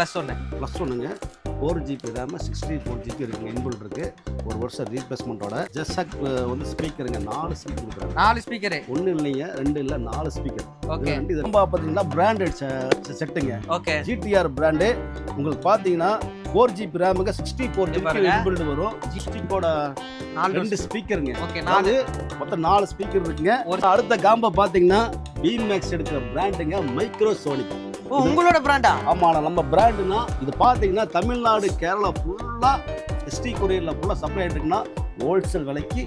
Plus ஒன்று plus ஒன்றுங்க four GB RAM sixty four GB இருக்குங்க இன்பில் இருக்கு. ஒரு வருஷம் ரீப்ளேஸ்மெண்ட்டோட ஜெஸ்ஸாக் வந்து ஸ்பீக்கருங்க நாலு ஸ்பீக்கர் கொடுக்குறாங்க. நாலு ஸ்பீக்கரு ஒன்றும் இல்லைங்க ரெண்டு இல்லை நாலு ஸ்பீக்கர் ஓகே இது ரொம்ப பார்த்தீங்கன்னா பிராண்டட் செட்டுங்க ஓகே ஜிடிஆர் பிராண்டு உங்களுக்கு பார்த்தீங்கன்னா ஃபோர் ஜிபி ரேமுங்க சிக்ஸ்டி ஃபோர் ஜிபி. இன்பில்டு வரும். ஜிஸ்டிக்கோட நாலு ரெண்டு ஸ்பீக்கருங்க ஓகே நாலு. மொத்தம் நாலு ஸ்பீக்கர் இருக்குங்க. அடுத்த காம்பை பார்த்தீங்கன்னா மேக்ஸ் எடுக்கிற பிராண்டுங்க மைக்ரோ சோனிக் ஓ உங்களோட பிராண்டா ஆமாண்ணா நம்ம பிராண்டுனா இது பார்த்தீங்கன்னா தமிழ்நாடு கேரளா ஃபுல்லாக எஸ்டி கொரியரில் ஃபுல்லாக சப்ளை ஆகிட்டுருக்குன்னா ஹோல்சேல் விலைக்கு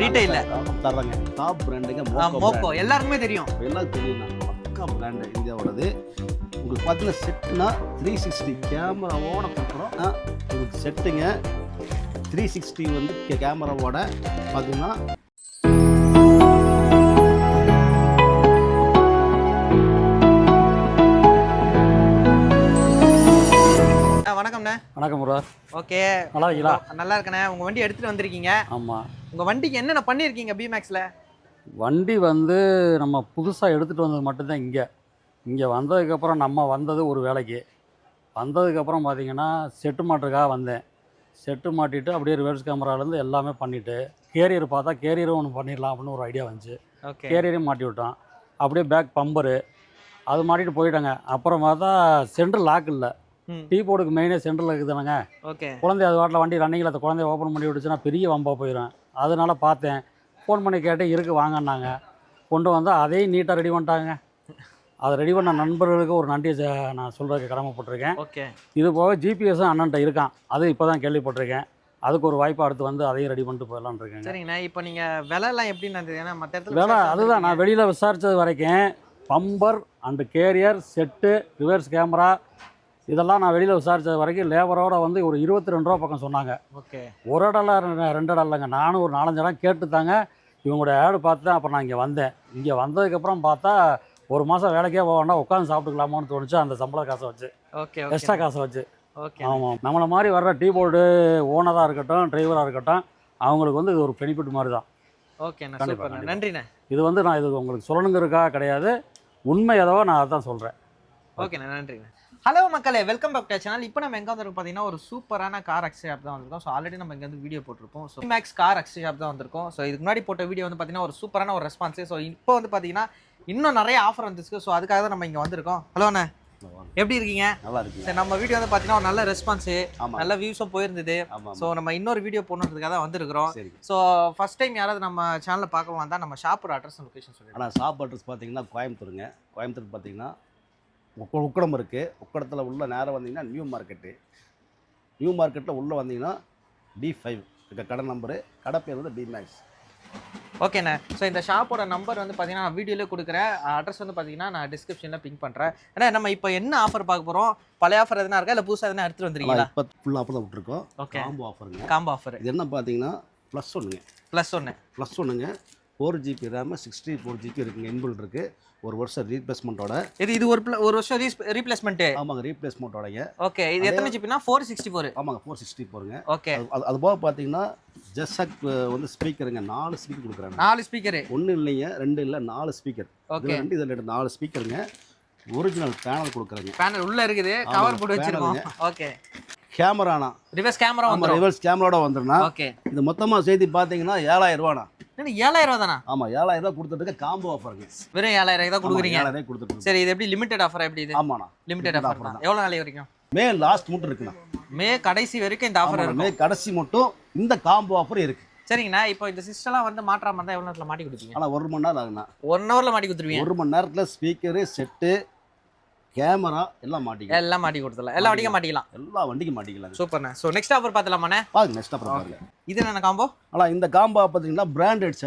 ரீட்டைல்ல தர்றாங்க. டாப் பிராண்டுங்க மோக்கோ எல்லாருக்குமே தெரியும். எல்லாம் தெரியும் பக்கா பிராண்டு இந்தியாவோடது. உங்களுக்கு பார்த்தீங்கன்னா செட்டுனா த்ரீ சிக்ஸ்டி கேமராவோட கொடுக்குறோம். உங்களுக்கு செட்டுங்க த்ரீ சிக்ஸ்டி வந்து கேமராவோட பார்த்தீங்கன்னா வணக்கம்ண்ணே. வணக்கம் ப்ரோ ஓகே. நல்லா இருக்கீங்களா? நல்லா இருக்கண்ணே. உங்க வண்டி எடுத்துட்டு வந்திருக்கீங்க. ஆமாம் உங்க வண்டிக்கு என்னென்ன பண்ணிருக்கீங்க பிமேக்ஸ்ல வண்டி வந்து நம்ம புதுசாக எடுத்துகிட்டு வந்தது மட்டும்தான் இங்கே. இங்கே வந்ததுக்கப்புறம் நம்ம வந்தது ஒரு வேலைக்கு. வந்ததுக்கப்புறம் பார்த்தீங்கன்னா செட்டு மாட்டுக்காக வந்தேன். செட்டு மாட்டிட்டு அப்படியே ரிவர்ஸ் கேமராலேருந்து எல்லாமே பண்ணிவிட்டு கேரியர் பார்த்தா கேரியரும் ஒன்று பண்ணிடலாம் அப்படின்னு ஒரு ஐடியா வந்துச்சு. ஓகே. கேரியரையும் மாட்டி விட்டோம் அப்படியே பேக் பம்பரு அது மாட்டிட்டு போயிட்டாங்க. அப்புறம் பார்த்தா சென்ட்ரல் லாக் இல்லை. டீ போர்டுக்கு மெயினே சென்ட்ரல் இருக்குதுனாங்க. ஓகே. குழந்தை அது வாட்டில் வண்டி ரன்னிங்கில் அந்த குழந்தைய ஓப்பன் பண்ணி விட்டுச்சுன்னா பெரிய வம்பா போயிடும் அதனால பார்த்தேன். ஃபோன் பண்ணி கேட்டேன் இருக்கு வாங்கன்னாங்க. கொண்டு வந்தால் அதையும் நீட்டாக ரெடி பண்ணிட்டாங்க. அதை ரெடி பண்ண நண்பர்களுக்கு ஒரு நன்றியை நான் சொல்கிறதுக்கு கடமைப்பட்டிருக்கேன். ஓகே. இது போக ஜிபிஎஸும் அண்ணன்ட்ட இருக்கான். அது இப்போ தான் கேள்விப்பட்டிருக்கேன். அதுக்கு ஒரு வாய்ப்பு அடுத்து வந்து அதையும் ரெடி பண்ணிட்டு போயிடலான்னு இருக்கேங்க. சரிங்கண்ணா இப்போ நீங்க விலை எல்லாம் எப்படின்னு தெரியும் ஏன்னா மற்ற இடத்துல வேலை அதுதான். நான். வெளியில் விசாரித்தது வரைக்கும் bumper and carrier set reverse camera இதெல்லாம் நான் வெளியில் விசாரித்தது வரைக்கும் லேபரோட வந்து ஒரு இருபத்தி ரெண்டு ரூபா பக்கம் சொன்னாங்க. ஓகே. ஒரு இடம்ல ரெண்டு- ரெண்டு இடம் இல்லைங்க நானும் ஒரு நாலஞ்சு இடம் கேட்டு தாங்க இவங்களோட ஆடு பார்த்து தான் அப்புறம் நான் இங்கே வந்தேன். இங்கே வந்ததுக்கப்புறம் பார்த்தா ஒரு மாதம் வேலைக்கே போக வேண்டாம் உட்காந்து சாப்பிட்டுக்கலாமான்னு தோணுச்சு. அந்த சம்பள காசை வச்சு. ஓகே எக்ஸ்ட்ரா ஓகே காசை வச்சு. ஓகே. ஆமாம் நம்மளை மாதிரி வர்ற டீ போர்டு ஓனராக இருக்கட்டும் டிரைவராக இருக்கட்டும் அவங்களுக்கு வந்து இது ஒரு பெனிஃபிட் மாதிரி தான் ஓகேண்ணா கண்டிப்பா, சூப்பர்ண்ணா கண்டிப்பா. நன்றிண்ணே. இது வந்து நான் இது உங்களுக்கு சொல்லணுங்கிறதுக்காக கிடையாது. உண்மை ஏதோ நான் அதான் சொல்கிறேன் ஓகேண்ணா. நன்றிண்ணே. ஹலோ மக்களே வெல்கம் பேக் டு சேனல் இப்போ நம்ம எங்கே வந்திருக்கோம் பார்த்தீங்கன்னா ஒரு சூப்பரான கார் அக்ஸ் ஷாப் தான் வந்திருக்கோம். ஸோ ஆல்ரெடி நம்ம இங்கே வந்து வீடியோ போட்டிருப்போம். So Max car accs shop தான் வந்திருக்கோம். ஸோ இதுக்கு முன்னாடி போட்ட வீடியோ வந்து பார்த்தீங்கன்னா ஒரு சூப்பரான ஒரு ரெஸ்பான்ஸ் ஸோ இப்போ வந்து பார்த்தீங்கன்னா இன்னும் நிறைய ஆஃபர் வந்துச்சு ஸோ அதுக்காக தான் நம்ம இங்கே வந்திருக்கோம். ஹலோ அண்ணா. எப்படி இருக்கீங்க? நல்லா இருக்குங்க. சரி நம்ம வீடியோ வந்து பார்த்தீங்கன்னா ஒரு நல்ல ரெஸ்பான்ஸு நல்ல வியூஸும் போயிருந்தது. ஸோ நம்ம இன்னொரு வீடியோ போடணுன்றதுக்காக தான் வந்திருக்கிறோம். ஸோ ஃபர்ஸ்ட் டைம் யாராவது நம்ம சேனலில் பார்க்க வந்தால் நம்ம ஷாப்போட அட்ரஸ் லொகேஷன் சொல்லிடுறோம் ஆனால் ஷாப் அட்ரஸ் பார்த்தீங்கன்னா கோயம்புத்தூருங்க. கோயம்புத்தூர் பார்த்தீங்கன்னா உக்கடம் இருக்குது உக்கடத்தில் உள்ள நேரம் வந்தீங்கன்னா நியூ மார்க்கெட்டு நியூ மார்க்கெட்டில் உள்ளே வந்தீங்கன்னா டி ஃபைவ் கடை நம்பரு கடை பேர் வந்து டிமேக்ஸ் ஓகேண்ணே ஸோ இந்த ஷாப்போட நம்பர் வந்து பார்த்தீங்கன்னா நான் வீடியோலேயே கொடுக்குறேன். அட்ரஸ் வந்து பார்த்தீங்கன்னா நான் டிஸ்கிரிப்ஷனில் பிங்க் பண்ணுறேன் ஏன்னா நம்ம இப்போ என்ன ஆஃபர் பார்க்க போகிறோம் பழைய ஆஃபர் எதுனா இருக்கா? இல்லை புதுசாக எதுனா எடுத்துகிட்டு ஆனால் வந்துருக்கீங்களா இப்போ ஃபுல்லாக அப்போ தான் விட்ருக்கோம் ஓகே காம்போ ஆஃபருங்க காம்போ ஆஃபர் இது என்ன பார்த்தீங்கன்னா ப்ளஸ் ஒன்றுங்க ப்ளஸ் ஒன்று ப்ளஸ் ஒன்றுங்க four GB RAM sixty four GB இருக்குங்க இன்பில் இருக்குது ஒரு வருஷம் ரீப்ளேஸ்மெண்ட்டோட இது இது ஒரு ஒரு வருஷம் ரீப்ளேஸ்மெண்ட்டு ஆமாங்க ரீப்ளேஸ்மெண்ட்டோடங்க ஓகே இது எத்தனை ஜிபினா ஃபோர் சிக்ஸ்டி ஃபோர் ஆமாங்க ஃபோர் சிக்ஸ்டி போருங்க ஓகே. அது போக பார்த்தீங்கன்னா ஜெஸ்ஸாக் வந்து ஸ்பீக்கருங்க நாலு ஸ்பீக்கர் கொடுக்குறாங்க. நாலு ஸ்பீக்கரு ஒன்று இல்லைங்க ரெண்டு இல்லை நாலு ஸ்பீக்கர் ஓகே. ரெண்டு இதில் ரெண்டு நாலு ஸ்பீக்கருங்க ஒரிஜினல் பேனல் கொடுக்குறாங்க. பேனல் உள்ள இருக்குது. கவர் போட்டு வச்சிருக்கோம். ஓகே. கேமரானா ரிவர்ஸ் கேமரா ரிவர்ஸ் கேமராவோட வந்துருன்னா ஓகே. இது மொத்தமாக சேர்த்து பார்த்தீங்கன்னா ஏழாயிரம் ரூபாண்ணா. ஏழாயிரம் ரூபா தானா ஆமாம் ஏழாயிரம் ரூபா கொடுத்துட்டு காம்போ ஆஃபருங்க வெறும் ஏழாயிரம் தான் கொடுக்குறீங்க. ஏழாயிரம் கொடுத்துட்டு சரி இது எப்படி லிமிடெட் ஆஃபர் எப்படி இது? ஆமாண்ணா லிமிடெட் ஆஃபர் தான். எவ்வளோ நாளை வரைக்கும்? மே லாஸ்ட் மட்டும் இருக்குண்ணா. மே கடைசி வரைக்கும் இந்த ஆஃபர் இருக்கும். மே கடைசி மட்டும் இந்த காம்போ ஆஃபர் இருக்கு. சரிங்கண்ணா இப்போ இந்த சிஸ்டம்லாம் வந்து மாற்றாம இருந்தால் எவ்வளோ நேரத்தில் மாட்டி கொடுப்பீங்க? ஆனால் ஒரு மணி நேரம் ஆகுண்ணா. ஒன் ஹவரில் மாட்டி கொடுத்துருவீங்க. ஒரு மணி நேரத்தில் ஸ்பீக்கரு செட்டு கேமரா எல்லாம் மாட்டிக்கலாம் எல்லாம் மாட்டி கொடுத்துடலாம். எல்லா வண்டிக்கும் மாட்டிக்கலாம். எல்லா வண்டிக்கும் மாட்டிக்கலாங்க சூப்பர்ண்ணே. ஸோ நெக்ஸ்ட் ஆஃபர் பார்த்துலாமாண்ணே பாருங்க நெக்ஸ்ட் அப்புறம் பாருங்க. இது என்ன காம்போ ஆனால் இந்த காம்போ பார்த்தீங்கன்னா பிராண்டட்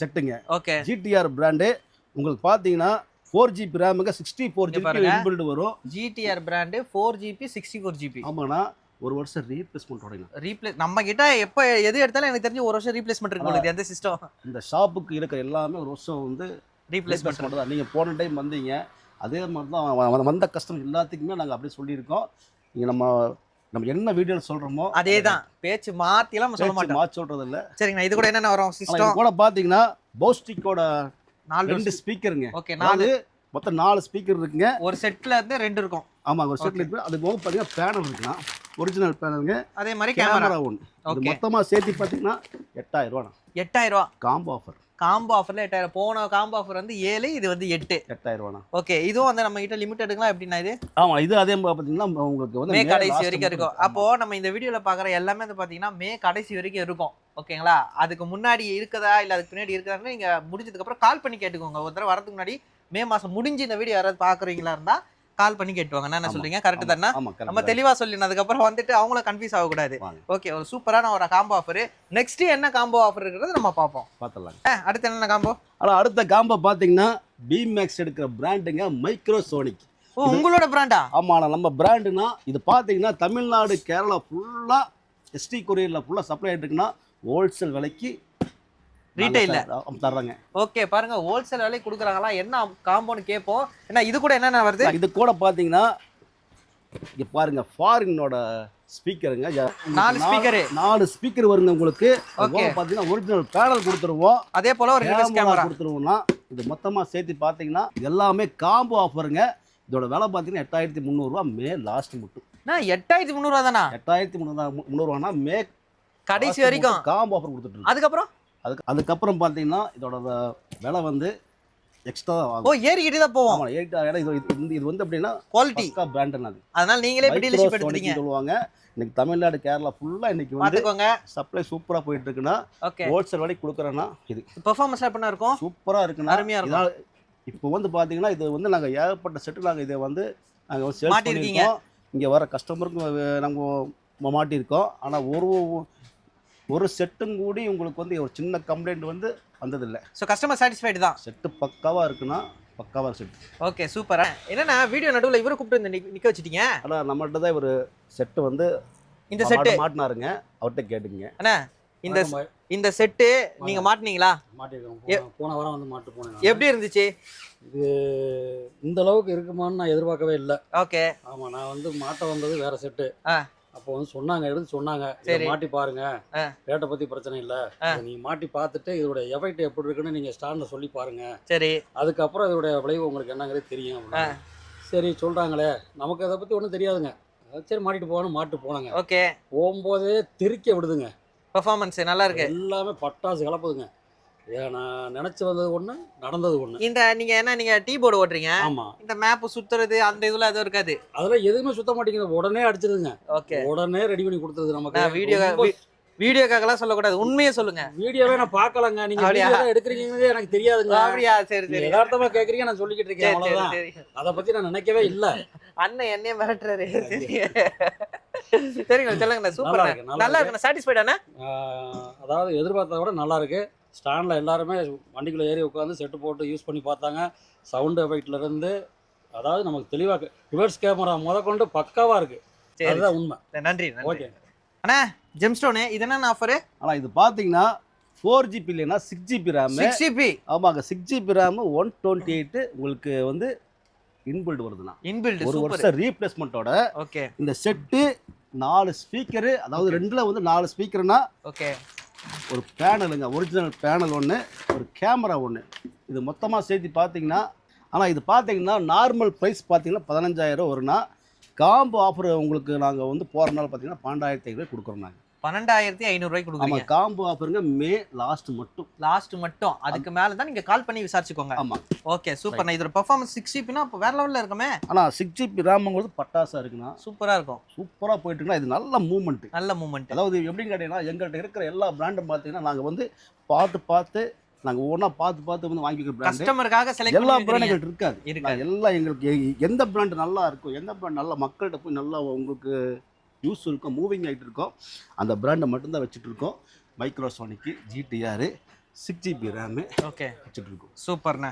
செட்டுங்க ஓகே ஜிடிஆர் பிராண்டு உங்களுக்கு பார்த்தீங்கன்னா ஃபோர் ஜிபி ரேமுங்க சிக்ஸ்டி ஃபோர் ஜிபி. இன்பில்டு வரும். GTR brand four GB sixty four GB ஆமாண்ணா ஒரு வருஷம் ரீப்ளேஸ்மெண்ட்டோட ரீப்ளேஸ் நம்ம கிட்ட எப்போ எது எடுத்தாலும் எனக்கு தெரிஞ்சு ஒரு வருஷம் ரீப்ளேஸ்மெண்ட் இருக்கு உங்களுக்கு எந்த சிஸ்டம் இந்த ஷாப்புக்கு இருக்கிற எல்லாமே ஒரு வருஷம் வந்து ரீப்ளேஸ்மெண்ட் ரீப்ளேஸ்மெண்ட் தான் நீங்கள் போன டைம் வந்தீங்க. அதே மாதிரி தான் வந்த கஸ்டமர் எல்லாத்துக்குமே நாங்கள் அப்படியே சொல்லியிருக்கோம். நீங்கள் நம்ம நம்ம என்ன வீடியோவில் சொல்கிறோமோ அதே தான் பேச்சு மாத்திலாம் சொல்ல மாட்டோம். மாற்றி சொல்கிறது இல்லை சரிங்கண்ணா இது கூட என்னென்ன வரும்? சிஸ்டம். கூட பார்த்தீங்கன்னா பௌஸ்டிக்கோட நாலு ரெண்டு ஸ்பீக்கருங்க ஓகே நாலு. மொத்தம் நாலு ஸ்பீக்கர் இருக்குங்க. ஒரு செட்ல இருந்து ரெண்டு இருக்கும். ஆமாங்க ஒரு செட்டில் இருக்கு. அது போக பார்த்தீங்கன்னா பேனல் இருக்குண்ணா. ஒரிஜினல் பேனலுங்க அதே மாதிரி கேமரா ஒன்று. மொத்தமாக சேர்த்து பார்த்தீங்கன்னா எட்டாயிரம் ரூபாண்ணா. எட்டாயிரம் ரூபா. காம்போ ஆஃபர் காம்போ ஆஃபர்ல எட்டாயிரம். போன காம்போ ஆஃபர் வந்து ஏழு இது வந்து எட்டு. எட்டாயிரம் ஓகே இதுவும் வந்து நம்ம கிட்ட லிமிட்டெடுங்களா எப்படின்னா இது? ஆமாம் இது அதே மாதிரி பார்த்தீங்கன்னா உங்களுக்கு வந்து மே கடைசி வரைக்கும் இருக்கும். அப்போ நம்ம இந்த வீடியோல பாக்குற எல்லாமே வந்து பாத்தீங்கன்னா மே கடைசி வரைக்கும் இருக்கும். ஓகேங்களா அதுக்கு முன்னாடி இருக்குதா? இல்ல அதுக்கு பின்னாடி இருக்குதான்னு நீங்க முடிஞ்சதுக்கு அப்புறம் கால் பண்ணி கேட்டுக்கோங்க. ஒரு தடவை வரதுக்கு முன்னாடி மே மாசம் முடிஞ்சு இந்த வீடியோ யாராவது பாக்குறீங்களா இருந்தா கால் பண்ணி கேட்டுவாங்க என்ன. சொல்றீங்க? கரெக்ட் தானே? நம்ம தெளிவா சொல்லினதுக்கு அப்புறம் வந்துட்டு அவங்கள கன்ஃபியூஸ் ஆகக்கூடாது. ஓகே ஒரு சூப்பரான ஒரு காம்போ ஆஃபர் நெக்ஸ்ட் என்ன காம்போ ஆஃபர் இருக்கிறது நம்ம பார்ப்போம். பார்த்துடலாங்க. அஹ், அடுத்து என்ன காம்போ ஆனால் அடுத்த காம்போ பார்த்தீங்கன்னா மேக்ஸ் எடுக்கிற பிராண்டுங்க மைக்ரோ சோனிக் ஓ உங்களோட பிராண்டா ஆமாம் நம்ம பிராண்டுனா இது பார்த்தீங்கன்னா தமிழ்நாடு கேரளா ஃபுல்லாக எஸ்டி கொரியரில் ஃபுல்லாக சப்ளை ஆகிட்டு இருக்குன்னா ஹோல்சேல் விலைக்கு நாங்க தர்றோங்க. ஓகே பாருங்க ஹோல்சேல் விலை கொடுக்குறாங்களா? என்ன காம்போன்னு கேட்போம் ஏன்னா இது கூட என்னென்ன வருது? இது கூட பார்த்தீங்கன்னா இங்கே பாருங்க ஃபாரினோட ஸ்பீக்கருங்க நாலு speaker. நாலு ஸ்பீக்கர் வருங்க உங்களுக்கு. பார்த்தீங்கன்னா ஒரிஜினல் பேனல் கொடுத்துருவோம். அதே போல ஒரு கேமரா கொடுத்துருவோம்னா இது மொத்தமாக சேர்த்து பார்த்தீங்கன்னா எல்லாமே காம்போ ஆஃபருங்க இதோட விலை பார்த்தீங்கன்னா எட்டாயிரத்தி முந்நூறுரூவா மே லாஸ்ட் மட்டும். எட்டாயிரத்தி முந்நூறுவா தானா எட்டாயிரத்தி முந்நூறு முந்நூறுவானா மே கடைசி வரைக்கும். காம்போ ஆஃபர் கொடுத்துட்டு. அதுக்கப்புறம்? அதுக்கு அதுக்கப்புறம் பார்த்தீங்கன்னா இதோட விலை வந்து எக்ஸ்ட்ரா ஓ ஆகும் ஏறிக்கிட்டு தான் போவோம். ஆமாம் எயிட் ஏன்னா இது இது வந்து- இது வந்து எப்படின்னா குவாலிட்டி பக்கா பிராண்டுன்னு அது. அதனால நீங்களே டீலர்ஷிப் எடுத்துட்டீங்க. சொல்லுவாங்க. இன்னைக்கு தமிழ்நாடு கேரளா ஃபுல்லாக இன்னைக்கு வந்து சப்ளை சூப்பராக போயிட்டு இருக்குன்னா ஹோல்சேல் வரைக்கும் கொடுக்குறேன்னா இது. பெர்ஃபார்மன்ஸ் எப்படி இருக்கும்? சூப்பராக இருக்குன்னா அருமையா இருக்கும். இப்போ வந்து பார்த்தீங்கன்னா இது வந்து நாங்கள் ஏகப்பட்ட செட்டு நாங்கள் இதை வந்து நாங்கள் மாட்டியிருக்கீங்க. பண்ணியிருக்கோம். இங்கே வர கஸ்டமருக்கும் நம்ம மாட்டியிருக்கோம். ஆனால் ஒரு ஒரு செட்டும் கூடி உங்களுக்கு வந்து ஒரு சின்ன கம்ப்ளைண்ட் வந்து வந்ததில்லை. ஸோ கஸ்டமர் சாட்டிஸ்ஃபைடு தான். செட்டு பக்காவாக இருக்குன்னா பக்காவாக செட்டு ஓகே சூப்பர் என்னன்னா வீடியோ நடுவுல இவரை கூப்பிட்டு வந்து நிக்க- நிக்க வச்சிட்டீங்க? ஆனால் நம்மள்ட்ட தான் ஒரு செட்டு வந்து இந்த செட்டு. மாட்ட- மாட்டினாருங்க. அவர்கிட்ட கேட்டுங்க அண்ணா இந்த இந்த செட்டு நீங்க மாட்டுனீங்களா? மாட்டிருக்கோம் போன- போன வாரம் வந்து மாட்டு போனேன். எப்படி இருந்துச்சு? இது இந்த அளவுக்கு இருக்குமான்னு நான் எதிர்பார்க்கவே இல்லை. ஓகே ஆமாம் நான் வந்து மாட்ட வந்தது வேற செட்டு. ஆ. அப்போ வந்து சொன்னாங்க எடுத்து சொன்னாங்க. இதை சரி. மாட்டி பாருங்க. ஆ. ரேட்டை பற்றி பிரச்சனை இல்லை. ஆ. நீங்க மாட்டி பார்த்துட்டு இதோட எஃபெக்ட் எப்படி இருக்குன்னு நீங்கள் ஸ்டாண்டில் சொல்லி பாருங்க. சரி. அதுக்கப்புறம் இதோட விளைவு உங்களுக்கு என்னங்கிறது தெரியும் அப்படின்னாங்க. சரி சொல்கிறாங்களே நமக்கு அதை பற்றி ஒன்றும் தெரியாதுங்க. சரி மாட்டிட்டு போகணும் மாட்டு போனாங்க. ஓகே. போகும்போதே திருக்க விடுதுங்க. பெர்ஃபார்மன்ஸ் நல்லா இருக்கு. எல்லாமே பட்டாசு கலப்புதுங்க. நான் நினச்சி வந்தது ஒன்று நடந்தது ஒன்று இந்த நீங்க என்ன நீங்க டீ போர்டு ஓட்டுறீங்க? ஆமாம் இந்த மேப் சுத்துறது அந்த இதுல எதுவும் இருக்காது? அதெல்லாம் எதுவுமே சுத்த மாட்டேங்குது. உடனே அடிச்சிருதுங்க ஓகே. உடனே ரெடி பண்ணி கொடுத்துருது நமக்கு. வீடியோ வீடியோக்காகலாம் சொல்லக்கூடாது. உண்மையே சொல்லுங்க. வீடியோவே நான் பார்க்கலங்க. நீங்க? வீடியோ எடுக்கிறீங்கன்னு எனக்கு தெரியாதுங்க. அப்படியா? சரி சரி. யதார்த்தமா கேக்குறீங்க நான் சொல்லிக்கிட்டு இருக்கேன். அவ்வளவுதான். சரி. அதை பத்தி நான் நினைக்கவே இல்ல. அண்ணன் என்னைய மிரட்டுறாரு. சரி சரிங்க சொல்லுங்க சூப்பர் நல்லா இருக்கு, சாட்டிஸ்ஃபைடானே அதாவது எதிர்பார்த்தத விட நல்லா இருக்கு. ஸ்டாண்ட்ல எல்லாருமே வண்டிக்குள்ள ஏறி உட்காந்து செட்டு போட்டு யூஸ் பண்ணி பார்த்தாங்க. சவுண்ட் எஃபெக்ட்ல இருந்து அதாவது நமக்கு தெளிவா ரிவர்ஸ் கேமரா முத கொண்டு பக்காவா இருக்கு. சரி அதுதான் உண்மை. நன்றி நன்றி. ஓகே. அண்ணா ஜெம்ஸ்டோனு இது என்ன ஆஃபர் ஆனால் இது பார்த்தீங்கன்னா ஃபோர் ஜிபி இல்லைன்னா six GB RAM six GB ஆமாங்க six GB RAM one twenty eight உங்களுக்கு வந்து இன்பில்ட் வருதுண்ணா. இன்பில்ட் ஒரு வருஷம் ரீப்ளேஸ்மெண்ட்டோட ஓகே இந்த செட்டு நாலு ஸ்பீக்கரு அதாவது ரெண்டுல வந்து நாலு ஸ்பீக்கர்னா ஓகே ஒரு பேனலுங்க ஒரிஜினல் பேனல் ஒன்று ஒரு கேமரா ஒன்று இது மொத்தமாக சேர்த்து பார்த்தீங்கன்னா ஆனால் இது பார்த்தீங்கன்னா நார்மல் ப்ரைஸ் பார்த்தீங்கன்னா பதினஞ்சாயிரம் வரும்னா காம்போ ஆஃபர் உங்களுக்கு நாங்கள் வந்து போகிற நாள் பார்த்தீங்கன்னா பன்னெண்டாயிரத்தி ஐநூறு கொடுக்குறோம் நாங்கள் பன்னெண்டாயிரத்தி ஐநூறு ரூபாய்க்கு ஆமாம் கொடுக்குறீங்க. காம்போ ஆஃபருங்க மே லாஸ்ட் மட்டும். லாஸ்ட் மட்டும். அதுக்கு மேல தான் நீங்க கால் பண்ணி விசாரிச்சுக்கோங்க. ஆமாம் ஓகே சூப்பர் நான் இதோட பெர்ஃபார்மன்ஸ் சிக்ஸ் ஜிபினா அப்போ வேற லெவல்ல இருக்குமே. ஆனால் சிக்ஸ் ஜிபி ரேமுங்கிறது பட்டாசா இருக்குண்ணா. சூப்பரா இருக்கும். சூப்பராக போயிட்டு இருக்குன்னா இது நல்ல மூமெண்ட்டு நல்ல மூமெண்ட் அதாவது எப்படின்னு கேட்டிங்கன்னா எங்கள்கிட்ட இருக்கிற எல்லா பிராண்டும் பார்த்தீங்கன்னா நாங்கள் வந்து பார்த்து பார்த்து நாங்கள் ஒவ்வொன்றா பார்த்து பார்த்து வந்து வாங்கிக்கிற பிராண்டு கஸ்டமருக்காக செலக்ட் எல்லா. எங்கள்கிட்ட இருக்காது. எல்லாம் எங்களுக்கு எந்த பிராண்ட் நல்லா இருக்கும் எந்த பிராண்ட் நல்லா மக்கள்கிட்ட போய் நல்லா உங்களுக்கு யூஸ் இருக்கும் மூவிங் ஆகிட்டு இருக்கோம். அந்த பிராண்டை மட்டும்தான் வச்சுட்டு இருக்கோம். மைக்ரோசோனிக்கு GTR six GB RAM okay வச்சுட்டு இருக்கோம். சூப்பர்ண்ணே.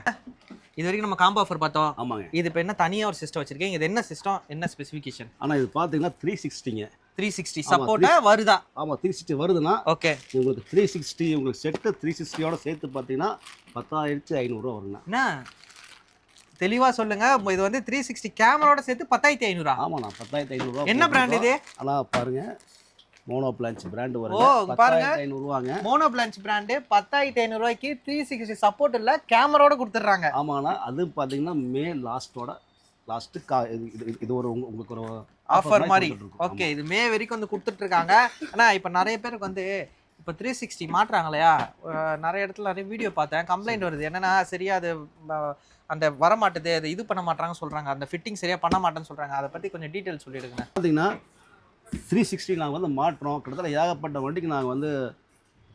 இது வரைக்கும் நம்ம காம்போ ஆஃபர் பார்த்தோம். ஆமாங்க. இது இப்போ என்ன தனியா ஒரு சிஸ்டம் வச்சிருக்கீங்க? இது என்ன சிஸ்டம் என்ன ஸ்பெசிஃபிகேஷன் ஆனால் இது பார்த்தீங்கன்னா த்ரீ சிக்ஸ்டிங்க த்ரீ சிக்ஸ்டி சப்போர்ட்டா வருதா? ஆமாம் த்ரீ சிக்ஸ்டி வருதுன்னா ஓகே உங்களுக்கு த்ரீ சிக்ஸ்டி உங்களுக்கு செட்டு த்ரீ சிக்ஸ்டியோட சேர்த்து பார்த்தீங்கன்னா பத்தாயிரத்தி ஐநூறுரூவா வருங்க. என்ன தெளிவா சொல்லுங்க. இது வந்து த்ரீ சிக்ஸ்டி கேமராவோட சேர்த்து பத்தாயிரத்தி ஐநூறா? ஆமாண்ணா பத்தாயிரத்தி ஐநூறுரூவா என்ன பிராண்ட் இது? ஆனால் பாருங்க மோனோ பிளான்ச் பிராண்டு இங்க பாருங்க. ஐநூறுவாங்க. மோனோ பிளான்ச் பிராண்டு பத்தாயிரத்தி ஐநூறுரூவாய்க்கு த்ரீ சிக்ஸ்டி சப்போர்ட் இல்லை கேமராவோட கொடுத்துட்றாங்க. ஆமாண்ணா அது பார்த்தீங்கன்னா மே லாஸ்ட்டோட லாஸ்ட்டு கா இது இது- ஒரு உங்க- உங்களுக்கு ஒரு ஆஃபர் மாதிரி. ஓகே இது மே வரைக்கும் வந்து கொடுத்துட்டு இருக்காங்க ஆனா இப்போ நிறைய பேருக்கு வந்து இப்போ த்ரீ சிக்ஸ்டி மாட்டுறாங்க இல்லையா நிறைய இடத்துல நிறைய வீடியோ பார்த்தேன். கம்ப்ளைண்ட் வருது. என்னன்னா சரியா அது அந்த வர மாட்டுது அது இது பண்ண மாட்டாங்க சொல்றாங்க. அந்த ஃபிட்டிங் சரியா பண்ண மாட்டேன்னு சொல்றாங்க. அதை பத்தி கொஞ்சம் டீட்டெயில் சொல்லிடுங்க பார்த்தீங்கன்னா த்ரீ சிக்ஸ்டி நாங்கள் வந்து மாட்டுறோம் கிட்டத்தட்ட ஏகப்பட்ட வண்டிக்கு நாங்கள் வந்து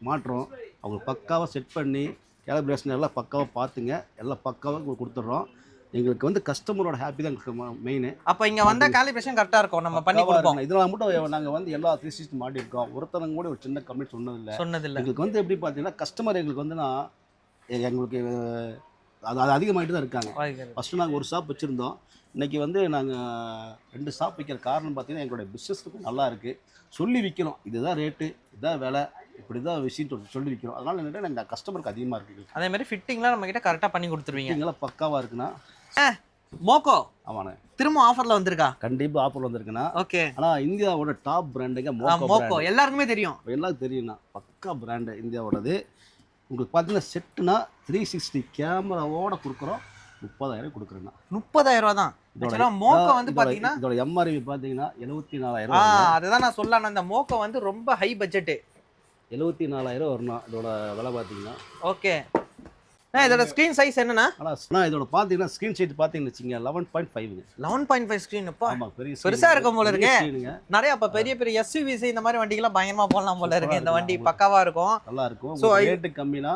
மாட்டுறோம் அவங்க பக்காவாக செட் பண்ணி கேலிப்ரேஷன் எல்லாம் பக்காவாக பார்த்துங்க. எல்லாம் பக்காவாக கொடுத்துட்றோம். எங்களுக்கு வந்து கஸ்டமரோட ஹாப்பி தான் எங்களுக்கு மெயின் அப்போ இங்க வந்த காலிபிரேஷன் கரெக்டா இருக்கும். நம்ம பண்ணி கொடுப்போம். இதெல்லாம் மட்டும் நாங்கள் வந்து எல்லா த்ரீ சிக்ஸ்டி மாட்டியிருக்கோம். ஒருத்தவங்க கூட ஒரு சின்ன கம்ப்ளைண்ட் சொன்னதில்லை. சொன்னதில்ல. எங்களுக்கு வந்து எப்படி பார்த்தீங்கன்னா கஸ்டமர் எங்களுக்கு வந்துன்னா எ- எங்களுக்கு அது அது அதிகமாகிட்டு தான் இருக்காங்க. ஃபஸ்ட்டு நாங்கள் ஒரு ஷாப் வச்சுருந்தோம். இன்றைக்கி வந்து நாங்கள் ரெண்டு ஷாப் வைக்கிற காரணம் பார்த்தீங்கன்னா எங்களுடைய பிஸ்னஸ் நல்லா இருக்குது சொல்லி விற்கிறோம் இதுதான் ரேட்டு இதுதான் விலை இப்படி தான் விஷயம் சொல்லி- விற்கிறோம் அதனால் என்னென்னா எங்கள் கஸ்டமருக்கு அதிகமாக இருக்குது அதே மாதிரி ஃபிட்டிங்லாம் நம்ம கிட்ட கரெக்டா பண்ணி கொடுத்துருவீங்க. எங்கெல்லாம் பக்காவாக இருக்குன்னா மோக்கோ ஆமாண்ணே. திரும்ப ஆஃபர்ல வந்திருக்கா? கண்டிப்பாக ஆஃபர் வந்திருக்குன்னா ஓகே ஆனால் இந்தியாவோட டாப் பிராண்டுங்க மோக்கோ மோக்கோ. எல்லாருக்குமே தெரியும். எல்லாம் தெரியும்ண்ணா. பக்கா பிராண்டு இந்தியாவோடது. உங்களுக்கு பார்த்தீங்கன்னா செட்டுனா த்ரீ சிக்ஸ்டி கேமராவோட கொடுக்குறோம். முப்பதாயிரம் கொடுக்குறேண்ணா முப்பதாயிரம் ரூபா தான் இதோட மோக்கோ வந்து பாத்தீங்கன்னா இதோட எம்ஆர்பி பார்த்தீங்கன்னா எழுபத்தி நாலாயிரம் அதுதான் நான் சொல்லலாம் அந்த மோக்கோ வந்து ரொம்ப ஹை பட்ஜெட் எழுபத்தி நாலாயிரம் வரணும் இதோட விலை பார்த்தீங்கன்னா ஓகே. இதோட ஸ்க்ரீன் சைஸ் என்னன்னா இதோட பார்த்தீங்கன்னா ஸ்க்ரீன் ஷீட் பார்த்தீங்கன்னு வச்சுங்க லெவன் பாயிண்ட் ஃபைவ்ங்க லெவன் பாயிண்ட் ஃபைவ் ஸ்க்ரீன் இப்போ ஆமாம் பெரிய பெருசா. இருக்கும் போல இருக்கே. நிறைய அப்ப பெரிய பெரிய எஸ்யூவிஸ் இந்த மாதிரி வண்டிக்கெல்லாம் பயங்கரமா போடலாம் போல இருக்கு. இந்த வண்டி. பக்காவா இருக்கும். நல்லா இருக்கும் I- ரேட்டு கம்மினா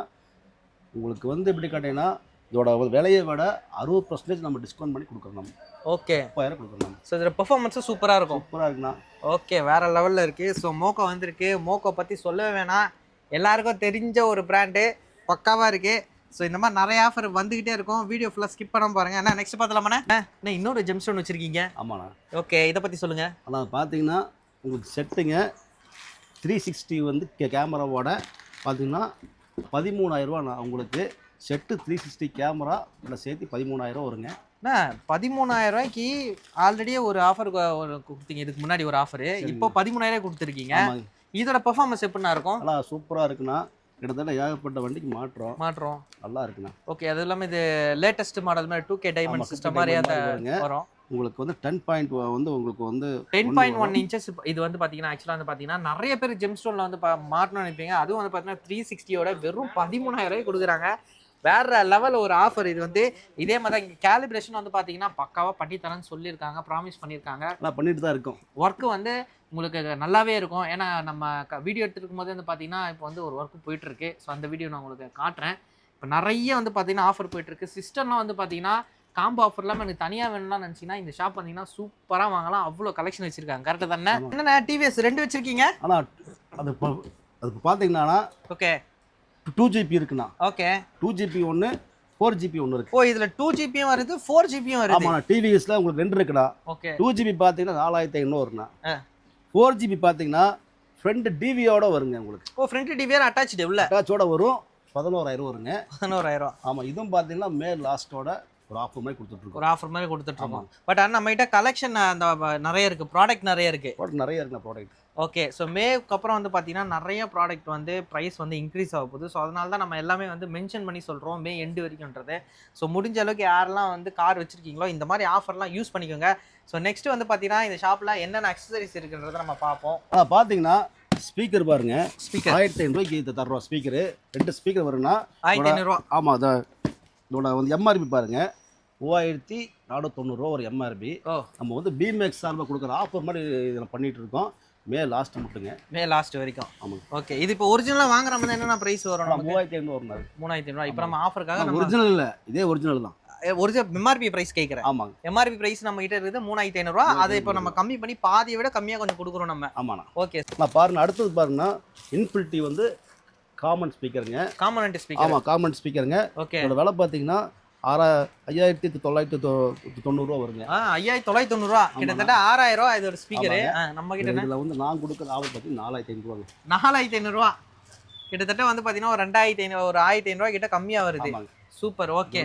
உங்களுக்கு வந்து எப்படி கேட்டீங்கன்னா இதோட விலையை விட அறுபது பர்சன்டேஜ் நம்ம டிஸ்கவுண்ட் பண்ணி கொடுக்குறோம் ஓகே முப்பதாயிரம் கொடுக்குறோம் ஸோ இதில் பெர்ஃபார்மன்ஸும் சூப்பரா இருக்கும். சூப்பராக இருக்குண்ணா. ஓகே வேற லெவல்ல இருக்கு. ஸோ மோக்கோ வந்திருக்கு. மோக்கோ பத்தி சொல்லவே வேணாம். எல்லாருக்கும் தெரிஞ்ச ஒரு பிராண்டு பக்காவா இருக்கு. ஸோ இந்த மாதிரி நிறைய ஆஃபர் வந்துகிட்டே இருக்கும். வீடியோ ஃபுல்லாக ஸ்கிப் பண்ணாம பாருங்க. என்ன நெக்ஸ்ட் பார்த்தலாமாண்ணே என்ன இன்னொரு ஜெம்ஸ்டோன் வச்சிருக்கீங்க? ஆமாண்ணா. ஓகே இதை பத்தி சொல்லுங்க. ஆனால் பார்த்தீங்கன்னா உங்களுக்கு செட்டுங்க த்ரீ சிக்ஸ்டி வந்து கே கேமராவோட பார்த்தீங்கன்னா பதிமூணாயிரரூவா உங்களுக்கு. செட்டு த்ரீ சிக்ஸ்டி கேமரா இதில் சேர்த்து பதிமூணாயிரம் வருங்க. அண்ணா பதிமூணாயிரம் ரூபாய்க்கு ஆல்ரெடியே ஒரு ஆஃபர் கொடுத்தீங்க. இதுக்கு முன்னாடி ஒரு ஆஃபர் இப்போ பதிமூணாயிரம் கொடுத்துருக்கீங்க. இதோட பெர்ஃபார்மன்ஸ் எப்படிண்ணா இருக்கும்? ஆனால் சூப்பராக இருக்குண்ணா. கிட்டத்தட்ட ஏகப்பட்ட வண்டிக்கு மாற்றோம். மாற்றோம். நல்லா இருக்குண்ணா. ஓகே அது இல்லாமல் இது லேட்டஸ்ட் மாடல் மாதிரி two K diamond system 2K மாதிரி diamond அந்த மாதிரி வருங்க. வரும். உங்களுக்கு வந்து டென் பாயிண்ட் வந்து உங்களுக்கு வந்து டென் பாயிண்ட் ஒன். இன்ச்சஸ் இது வந்து பார்த்தீங்கன்னா ஆக்சுவலாக வந்து பார்த்தீங்கன்னா நிறைய பேர் ஜெம் ஸ்டோனில் வந்து மாட்டணும்னு நினைப்பீங்க. அதுவும் வந்து பார்த்தீங்கன்னா த்ரீ சிக்ஸ்டியோட வெறும் பதிமூணாயிரம் ரூபாய் கொடுக்குறாங்க. வேற லெவல் ஒரு ஆஃபர் இது வந்து இதே மாதிரி தான் இங்கே கேலிப்ரேஷன் வந்து பார்த்தீங்கன்னா பக்காவாக பண்ணி தரேன்னு சொல்லியிருக்காங்க ப்ராமிஸ் பண்ணியிருக்காங்க. ஆனால் பண்ணிட்டு தான் இருக்கோம். ஒர்க்கு வந்து உங்களுக்கு நல்லாவே இருக்கும். ஏன்னா நம்ம வீடியோ எடுத்துருக்கும் போது வந்து பார்த்தீங்கன்னா இப்போ வந்து ஒரு ஒர்க்கு போயிட்டு இருக்கு ஸோ அந்த வீடியோ நான் உங்களுக்கு காட்டுறேன். இப்போ நிறைய வந்து பார்த்தீங்கன்னா ஆஃபர் போயிட்டு இருக்கு சிஸ்டம்லாம் வந்து பார்த்தீங்கன்னா காம்போ ஆஃபர் இல்லாமல் எனக்கு தனியாக வேணும்னா நினச்சிங்கன்னா இந்த ஷாப் வந்தீங்கன்னா சூப்பராக வாங்கலாம். அவ்வளோ கலெக்ஷன் வச்சிருக்காங்க. கரெக்டாக தானே. என்னண்ணே டிவிஎஸ் ரெண்டு வச்சிருக்கீங்க? ஆனால் அது அது பார்த்தீங்கன்னா ஓகே டூ ஜிபி இருக்குண்ணா. ஓகே டூ ஜிபி ஒன்று ஃபோர் ஜிபி ஒன்று இருக்கு. ஓ இதில் டூ ஜிபியும் வருது ஃபோர் ஜிபியும் வருது. ஆமாண்ணா டிவிஎஸ்ல உங்களுக்கு ரெண்டு இருக்குண்ணா. ஓகே டூ ஜிபி பார்த்தீங்கன்னா நாலாயிரத்தி ஐநூறுண்ணா. ஃபோர் ஜிபி பார்த்தீங்கன்னா ஃப்ரண்ட் டிவியோட வருங்க உங்களுக்கு. ஓ ஃப்ரண்ட் டிவியர் அட்டாச்சு உள்ள? அட்டாச்சோட வரும் பதினோராயிரம் வருங்க. பதினோராயிரம். ஆமாம் இதுவும் பார்த்தீங்கன்னா மே லாஸ்ட்டோட ஒரு ஆஃபர் மாதிரி கொடுத்துட்ருக்கோம் ஒரு ஆஃபர் மாதிரி கொடுத்துட்டு இருக்கோம் பட் ஆனால் நம்மகிட்ட கலெக்ஷன் அந்த நிறைய இருக்கு ப்ராடக்ட் நிறைய இருக்கு. ப்ராடக்ட் நிறைய இருக்குண்ணா ப்ராடக்ட் ஓகே ஸோ மேக்கு அப்புறம் வந்து பார்த்தீங்கன்னா நிறைய ப்ராடக்ட் வந்து ப்ரைஸ் வந்து இன்க்ரீஸ் ஆக போகுது. ஸோ அதனால தான் நம்ம எல்லாமே வந்து மென்ஷன் பண்ணி சொல்கிறோம் மே எண்டு வரைக்கும்ன்றது. ஸோ முடிஞ்ச அளவுக்கு யாரெல்லாம் வந்து கார் வச்சிருக்கீங்களோ இந்த மாதிரி ஆஃபர்லாம் யூஸ் பண்ணிக்கோங்க. ஸோ நெக்ஸ்ட் வந்து பார்த்தீங்கன்னா இந்த ஷாப்பில் என்னென்ன அக்சசரிஸ் இருக்குன்றதை நம்ம பார்ப்போம். ஆனால் பார்த்தீங்கன்னா ஸ்பீக்கர் பாருங்க. ஸ்பீக்கர் ஆயிரத்தி ஐநூறுபாய்க்கு இது தர்றோம் ஸ்பீக்கரு ரெண்டு ஸ்பீக்கர் வரும்னா ஆயிரத்தி ஐநூறுரூவா ஆமாம் அதை இதோட வந்து எம்ஆர்பி பாருங்க. மூவாயிரத்தி நானூற்றி தொண்ணூறுரூவா ஒரு எம்ஆர்பி ஓ. நம்ம வந்து பிமேக்ஸ் சார்பாக கொடுக்குற ஆஃபர் மாதிரி இதில் பண்ணிட்டு இருக்கோம். மே லாஸ்ட் மட்டுங்க. மே லாஸ்ட் வரைக்கும். ஆமாங்க. ஓகே இது இப்போ ஒரிஜினலாக வாங்குற மாதிரி என்னென்ன ப்ரைஸ் வரும் மூவாயிரத்தி ஐநூறு வரும்னாரு மூணாயிரத்தி ஐநூறுவா இப்போ நம்ம ஆஃபருக்காக ஒரிஜினல் இல்லை. இதே ஒரிஜினல் தான். ஒரிஜினல் எம்ஆர்பி ப்ரைஸ் கேட்குறேன் ஆமாங்க. எம்ஆர்பி ப்ரைஸ் நம்ம கிட்ட இருக்குது மூணாயிரத்தி ஐநூறுரூவா அதை இப்போ நம்ம கம்மி பண்ணி பாதியை விட கம்மியாக கொஞ்சம் கொடுக்குறோம் நம்ம. ஆமாண்ணா. ஓகே நான் பாருங்க அடுத்தது பாருங்கன்னா இன்ஃபினிட்டி வந்து காமன் ஸ்பீக்கருங்க காமனண்ட் ஸ்பீக்கர் ஆமாம் காமன் ஸ்பீக்கருங்க ஓகே விலை பார்த்தீங்கன்னா ஆறா ஐயாயிரத்தி தொள்ளாயிரத்தி தொண்ணூறுரூவா வருங்க. ஐயாயிரத்தி தொள்ளாயிரத்தி தொண்ணூறுவா கிட்டத்தட்ட ஆறாயிரம் ரூபா இதோட ஸ்பீக்கரு நம்ம கிட்ட? இதில் வந்து நான் கொடுக்குற ஆஃபர் பார்த்தீங்கன்னா நாலாயிரத்தி ஐநூறுவாங்க. நாலாயிரத்தி ஐநூறுரூவா கிட்டத்தட்ட வந்து பார்த்தீங்கன்னா ஒரு ரெண்டாயிரத்தி ஐநூறு ஒரு ஆயிரத்தி ஐநூறுவா கிட்ட கம்மியாக வருது. Super okay.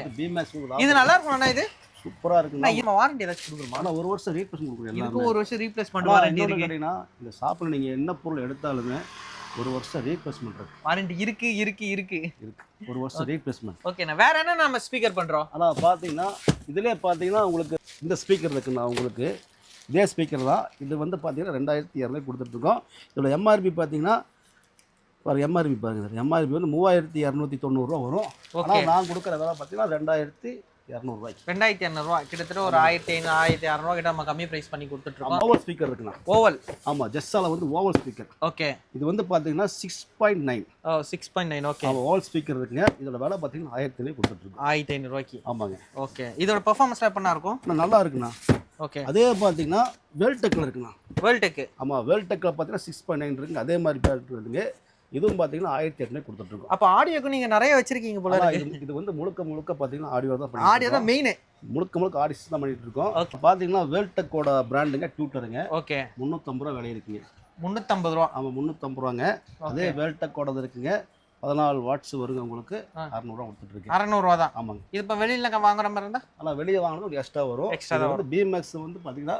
இது நல்லா இருக்கும் இது? சூப்பராக இருக்குண்ணா நம்ம வாரண்டி ஏதாச்சும் கொடுக்குறோமா ஆனால் ஒரு வருஷம் ரீப்ளேஸ் கொடுக்குறோம் ஒரு வருஷம் ரீப்ளேஸ்மெண்ட் ஆனா வாரண்டி இருக்கு. கேட்டீங்கன்னா இந்த ஷாப்பில் நீங்கள் என்ன பொருள் எடுத்தாலுமே ஒரு வருஷம் ரீப்ளேஸ்மெண்ட் இருக்கு. வாரண்டி இருக்கு இருக்கு இருக்கு. இருக்கு. ஒரு வருஷம் ரீப்ளேஸ்மெண்ட் ஓகேண்ணா வேற என்ன நம்ம ஸ்பீக்கர் பண்றோம்? ஆனால் பார்த்தீங்கன்னா இதிலே பார்த்தீங்கன்னா உங்களுக்கு இந்த ஸ்பீக்கர் இருக்குண்ணா உங்களுக்கு. இதே ஸ்பீக்கர் தான். இது வந்து பார்த்தீங்கன்னா ரெண்டாயிரத்தி இரநூறு கொடுத்துட்ருக்கோம் இதோட எம்ஆர்பி பார்த்தீங்கன்னா பாருங்க எம்ஆர்பி பாருங்க. எம்ஆர்பி வந்து மூவாயிரத்தி இரநூத்தி தொண்ணூறுரூவா வரும். ஆனால் நான் கொடுக்குற விலை பார்த்தீங்கன்னா ரெண்டாயிரத்தி இரநூறுவாய்க்கு ரெண்டாயிரத்தி இரநூறுவா கிட்டத்தட்ட ஒரு ஆயிரத்தி ஐநூறு ஆயிரத்தி அறநூறுவா கிட்ட நம்ம கம்மி பிரைஸ் பண்ணி கொடுத்துட்டு இருக்கோம் ஓவல் ஸ்பீக்கர் இருக்குண்ணா. ஓவல் ஆமாம் ஜெஸ்ஸால வந்து ஓவல் ஸ்பீக்கர் ஓகே இது வந்து பார்த்தீங்கன்னா சிக்ஸ் பாயிண்ட் நைன் ஓ சிக்ஸ் பாயிண்ட் நைன் ஓகே ஆமாம் ஓவல் ஸ்பீக்கர் இருக்குங்க. இதோட விலை பார்த்தீங்கன்னா ஆயிரத்தி கொடுத்துட்ருக்கோம். ஆயிரத்தி ஐநூறுவாய்க்கு ஆமாங்க. ஓகே இதோட பெர்ஃபார்மன்ஸ் எப்படின்னா இருக்கும்? நல்லா இருக்குண்ணா. ஓகே அதே பார்த்தீங்கன்னா வேல்டெக்கில் இருக்குண்ணா. வேர்ல்டெக்கு ஆமாம் வேல்டெக்கில் பார்த்தீங்கன்னா சிக்ஸ் பாயிண்ட் நைன் இருக்குங்க. அதே மாதிரி பேட்டரி இருக்குங்க. இதுவும் பார்த்தீங்கன்னா ஆயிரத்தி எட்நூறு கொடுத்துட்ருக்கோம் அப்போ ஆடியோக்கு நீங்க நிறைய வச்சிருக்கீங்க போல இது வந்து முழுக்க முழுக்க பார்த்தீங்கன்னா ஆடியோ தான் ஆடியோ தான் மெயின். முழுக்க முழுக்க ஆடிஸ் தான் பண்ணிட்டு இருக்கோம். பார்த்தீங்கன்னா வேல்டெக்கோட பிராண்டுங்க டியூட்டருங்க ஓகே முந்நூற்றம்பது ரூபா விலை இருக்குங்க. முந்நூற்றம்பது ரூபா. ஆமாம் முந்நூற்றம்பது ரூபாங்க. அதே வேல்டெக்கோடது இருக்குங்க. பதினாலு வாட்ஸ் வருங்க உங்களுக்கு. அறநூறுவா கொடுத்துட்ருக்கேன் அறநூறுவா தான். ஆமாங்க. இது இப்போ வெளியில வாங்குற மாதிரி இருந்தா? ஆனால் வெளியே வாங்கினது ஒரு எக்ஸ்ட்ரா வரும். தான் வந்து பிஎம்எக்ஸ் வந்து பார்த்தீங்கன்னா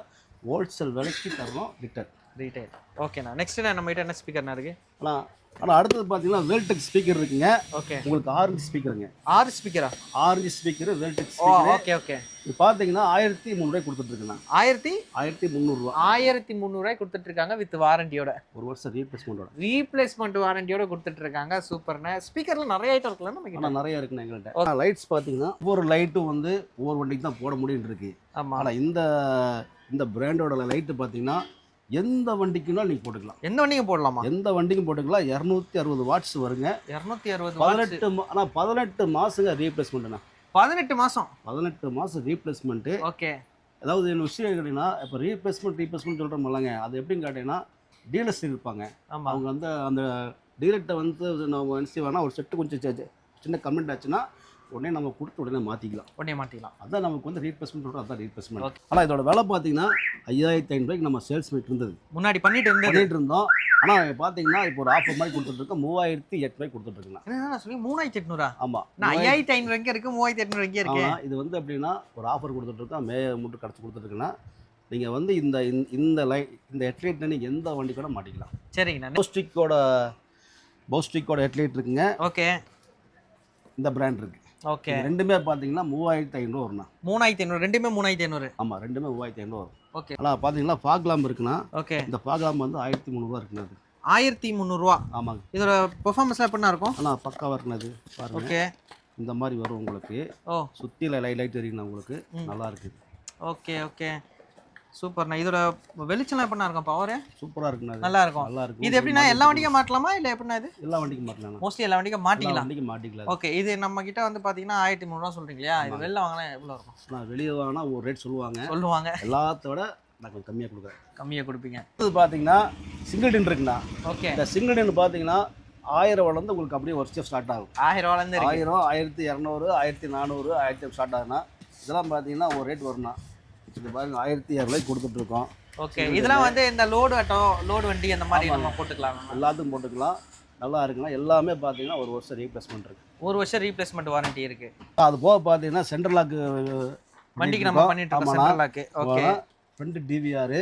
ஹோல்சேல் விலைக்கு தரணும் லிட்டர் ரீட்டைல் ஓகேண்ணா நெக்ஸ்ட் நம்ம கிட்ட என்ன ஸ்பீக்கர்னா இருக்கு? ஆனால் ஆனால் அடுத்தது பார்த்தீங்கன்னா வேல்டெக் ஸ்பீக்கர் இருக்குங்க. ஓகே. உங்களுக்கு ஆரஞ்சு ஸ்பீக்கருங்க ஆறு ஸ்பீக்கரா orange speaker Weltek speaker okay okay. இது பார்த்தீங்கன்னா ஆயிரத்தி முந்நூறுவாய் கொடுத்துட்ருக்குண்ணா ஆயிரத்தி? ஆயிரத்தி முந்நூறுரூவா ஆயிரத்தி முந்நூறுவாய் கொடுத்துட்டு இருக்காங்க வித் வாரண்டியோட ஒரு வருஷம் ரீப்ளேஸ்மெண்ட்டோட ரீப்ளேஸ்மெண்ட் வாரண்டியோட கொடுத்துட்டு இருக்காங்க சூப்பர்ண்ணே ஸ்பீக்கர்ல நிறைய ஐட்டம் இருக்குல்ல நம்ம நிறைய இருக்குண்ணா எங்கள்கிட்ட லைட்ஸ் பார்த்தீங்கன்னா ஒவ்வொரு லைட்டும் வந்து ஒவ்வொரு வண்டிக்கு தான் போட முடியும் இருக்கு. ஆமா. ஆனால் இந்த இந்த பிராண்டோட லைட்டு பார்த்தீங்கன்னா எந்த வண்டிக்குனாலும் நீங்கள் போட்டுக்கலாம். எந்த வண்டியும் போடலாமா? எந்த வண்டிக்கும் போட்டுக்கலாம். இரநூத்தி அறுபது வாட்ஸ் வருங்க. இருநூத்தி அறுபது பதினெட்டு ஆனால் பதினெட்டு மாதங்க ரீப்ளேஸ்மெண்ட்டுண்ணா பதினெட்டு மாசம். பதினெட்டு மாதம் ரீப்ளேஸ்மெண்ட்டு ஓகே. அதாவது என்ன விஷயம் கேட்டிங்கன்னா இப்போ ரீப்ளேஸ்மெண்ட் ரீப்ளேஸ்மெண்ட் சொல்கிறோம்லங்க அது எப்படின்னு கேட்டிங்கன்னா டீலர்ஸ் இருப்பாங்க. அவங்க வந்து அந்த டீலர்கிட்ட வந்து நம்ம என்ன செய்வாங்கன்னா ஒரு செட்டு கொஞ்சம் சின்ன கமெண்ட் ஆச்சுன்னா உடனே நம்ம கொடுத்து உடனே மாற்றிக்கலாம் உடனே மாட்டிக்கலாம் அதான் நமக்கு வந்து ரீப்ளேஸ்மெண்ட் அதான் ரீப்ளேஸ்மெண்ட். ஆனால் இதோட விலை பார்த்தீங்கன்னா ஐயாயிரத்தி ஐநூறுபாய்க்கு நம்ம சேல்ஸ் பண்ணிட்டு இருந்தது. முன்னாடி பண்ணிட்டு இருந்தது. பண்ணிட்டு இருந்தோம். ஆனால் பார்த்தீங்கன்னா இப்போ ஒரு ஆஃபர் மாதிரி கொடுத்துட்ருக்கோம் மூவாயிரத்தி கொடுத்துட்ருக்குண்ணா என்ன சொல்லி மூணாயிரத்தி எட்நூறா? ஆமாம் நான் ஐயாயிரத்தி ஐநூறு வரைக்கும் இருக்கு மூவாயிரத்தி எட்நூறு வரைக்கும் இருக்கு. ஆனால் இது வந்து எப்படின்னா ஒரு ஆஃபர் கொடுத்துட்ருக்கோம் மே மட்டும் கிடச்சி கொடுத்துருக்குன்னா நீங்கள் வந்து இந்த இந்த- இந்த லை இந்த ஹெட்லைட்டில் நீங்கள் எந்த வண்டி கூட மாட்டிக்கலாம். சரிங்கண்ணா பௌஸ்டிக்கோட பௌஸ்டிக்கோட ஹெட்லைட் இருக்குங்க. ஓகே இந்த பிராண்ட் இருக்கு. ஓகே. ரெண்டுமே பார்த்தீங்கன்னா மூவாயிரத்தி ஐநூறு வரும்ண்ணா. மூணாயிரத்தி ஐநூறு ரெண்டுமே மூணாயிரத்தி ஐநூறு. ஆமாம் ரெண்டுமே மூவாயிரத்தி ஐநூறு வரும். ஓகே. ஆனால் பார்த்தீங்கன்னா ஃபாக்லாம் இருக்குன்னா ஓகே. இந்த ஃபாக்லாம் வந்து ஆயிரத்தி முந்நூறுவா இருக்குண்ணா அது ஆயிரத்தி முந்நூறுரூவா ஆமாங்க. இதோட பெர்ஃபார்மன்ஸ் எப்படின்னா இருக்கும்? ஆனால் பக்காவாக இருக்குண்ணா அது பாருங்க. ஓகே. இந்த மாதிரி வரும் உங்களுக்கு. ஓ. சுற்றியில் லைட் லைட் தெரியுங்கண்ணா உங்களுக்கு. நல்லா இருக்குது. Okay okay. சூப்பர்ண்ணா இதோட வெளிச்சம்லாம் எப்படின்னா இருக்கும்? பவர் சூப்பராக இருக்குண்ணா அது. நல்லா இருக்கும் நல்லா இருக்கும். இது எப்படின்னா எல்லா வண்டிக்கும் மாட்டலாமா? இல்லை எப்படின்னா இது? எல்லா வண்டிக்கும் மாட்டலாம் மோஸ்ட்லி எல்லா வண்டிக்கும் மாட்டிக்கலாம். வண்டிக்கும் மாட்டிக்கலாம். ஓகே இது நம்ம கிட்ட வந்து பாத்தீங்கன்னா ஆயிரத்தி முந்நூறுவா சொல்றீங்க இல்லையா? இது வெளில வாங்கினா எவ்வளோ இருக்கும்? நான் வெளியே வாங்கினா ஒரு ரேட் சொல்லுவாங்க. சொல்லுவாங்க. எல்லாத்தோட நான் கொஞ்சம் கம்மியாக கொடுக்குறேன். கம்மியா கொடுப்பீங்க. இது பார்த்தீங்கன்னா சிங்கிள் டின் இருக்குண்ணா. ஓகே இந்த சிங்கிள் டின் பார்த்தீங்கன்னா ஆயிரம் வளர்ந்து உங்களுக்கு அப்படியே ஒரு ஸ்டெப் ஸ்டார்ட் ஆகும். ஆயிரம் இருக்கு. ஆயிரம் ஆயிரத்தி இரநூறு ஆயிரத்தி நானூறு ஆயிரத்தி ஸ்டார்ட் ஆகுதுன்னா இதெல்லாம் பார்த்தீங்கன்னா ஒரு ரேட் வரும்ண்ணா. இது பாருங்க ஆயிரத்தி இரநூறுவாய்க்கு கொடுத்துட்ருக்கோம் ஓகே இதெல்லாம் வந்து இந்த லோடு ஆட்டோ லோடு வண்டி அந்த மாதிரி நம்ம போட்டுக்கலாம். எல்லாத்துக்கும் போட்டுக்கலாம். நல்லா இருக்குண்ணா எல்லாமே பார்த்தீங்கன்னா ஒரு வருஷம் ரீப்ளேஸ்மெண்ட் இருக்கு. ஒரு வருஷம் ரீப்ளேஸ்மெண்ட் வாரண்டி இருக்கு. அது போக பார்த்தீங்கன்னா சென்ட்ரல் லாக்கு வண்டிக்கு நம்ம பண்ணிட்டு இருக்கோம் central lock okay front DVR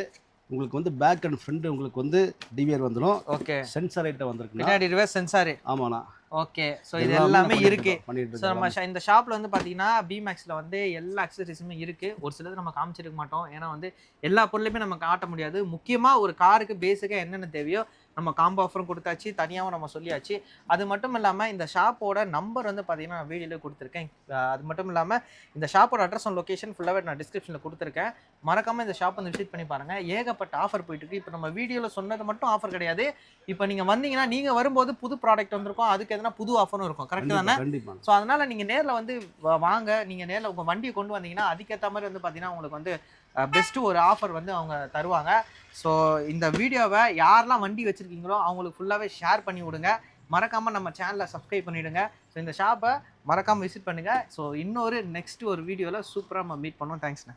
உங்களுக்கு வந்து பேக் அண்ட் ஃப்ரண்ட் உங்களுக்கு வந்து டிவிஆர் வந்துடும் ஓகே சென்சார் ஐட்டம் வந்திருக்குண்ணா. பின்னாடி ரிவர்ஸ் சென்சார் ஆமாண்ணா. ஓகே ஸோ இது எல்லாமே இருக்கு. ஸோ நம்ம இந்த ஷாப்ல வந்து பாத்தீங்கன்னா பிமேக்ஸ்ல வந்து எல்லா அக்சசரிஸுமே இருக்கு. ஒரு சிலது நம்ம காமிச்சிருக்க மாட்டோம். ஏன்னா வந்து எல்லா பொருளையுமே நம்ம காட்ட முடியாது. முக்கியமா ஒரு காருக்கு பேசிக்கா என்னென்ன தேவையோ நம்ம காம்போ ஆஃபரும் கொடுத்தாச்சு தனியாகவும் நம்ம சொல்லியாச்சு. அது மட்டும் இல்லாமல் இந்த ஷாப்போட நம்பர் வந்து பார்த்தீங்கன்னா நான் வீடியோவில் கொடுத்துருக்கேன். அது மட்டும் இல்லாமல் இந்த ஷாப்போட அட்ரஸ் அண்ட் லொகேஷன் ஃபுல்லாகவே நான் டிஸ்கிரிப்ஷனில் கொடுத்துருக்கேன். மறக்காமல் இந்த ஷாப் வந்து விசிட் பண்ணி பாருங்கள் ஏகப்பட்ட ஆஃபர் போயிட்டு இருக்கு. இப்போ நம்ம வீடியோவில் சொன்னது மட்டும் ஆஃபர் கிடையாது. இப்போ நீங்கள் வந்தீங்கன்னா நீங்கள் வரும்போது புது ப்ராடக்ட் வந்திருக்கும். அதுக்கு எதனா புது ஆஃபரும் இருக்கும். கரெக்ட் தானே? ஸோ அதனால நீங்கள் நேரில் வந்து வாங்க. நீங்கள் நேரில் உங்கள் வண்டியை கொண்டு வந்தீங்கன்னா அதுக்கேற்ற மாதிரி வந்து பார்த்தீங்கன்னா உங்களுக்கு வந்து பெஸ்ட்டு ஒரு ஆஃபர் வந்து அவங்க தருவாங்க. ஸோ இந்த வீடியோவை யாரெல்லாம் வண்டி வச்சுருக்கீங்களோ அவங்களுக்கு ஃபுல்லாகவே ஷேர் பண்ணி விடுங்க. மறக்காமல் நம்ம சேனலை சப்ஸ்கிரைப் பண்ணிவிடுங்க ஸோ இந்த ஷாப்பை மறக்காமல் விசிட் பண்ணுங்கள் ஸோ இன்னொரு நெக்ஸ்ட் ஒரு வீடியோவில் சூப்பராக நம்ம மீட் பண்ணோம் தேங்க்ஸ்ண்ணே